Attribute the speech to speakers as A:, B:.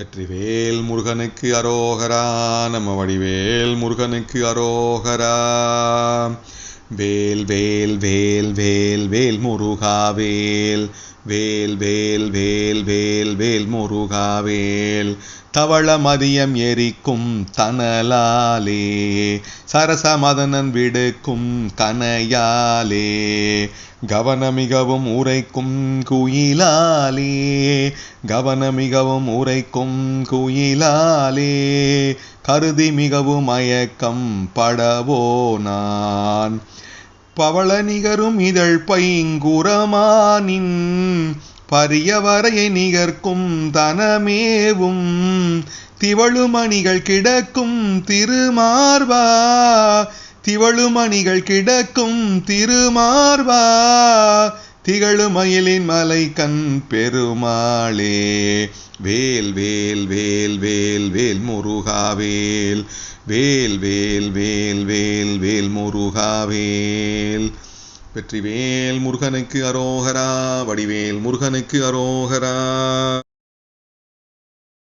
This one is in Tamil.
A: வெற்றிவேல் முருகனுக்கு அரோகரா நம்ம வடிவேல் முருகனுக்கு அரோகரா. வேல் வேல் வேல் வேல் வேல் முருகா வேல். வேல் வேல் வேல் வேல் வேல் முருகா வேல். தவள மதியம் எரிக்கும் தனலாலே சரசமதனன் விடுக்கும் கனையாலே கவனமிகவும் உரைக்கும் குயிலாலே கவனமிகவும் உரைக்கும் குயிலாலே கருதி மிகவும் மயக்கம் படவோ நான். பவள நிகரும் இதழ் பைங்குரமானின் பரியவரையை நிகர்க்கும் தனமேவும் திவழுமணிகள் கிடக்கும் திருமார்வா திவழுமணிகள் கிடக்கும் திருமார்பா திகழுமயிலின் மலை கண் பெருமாளே. வேல் வேல் வேல் வேல் வேல் முருகாவேல் வேல். வேல் வேல் வேல் வேல் முருகாவேல் வெற்றிவேல் முருகனுக்கு அரோகரா வடிவேல் முருகனுக்கு அரோகரா.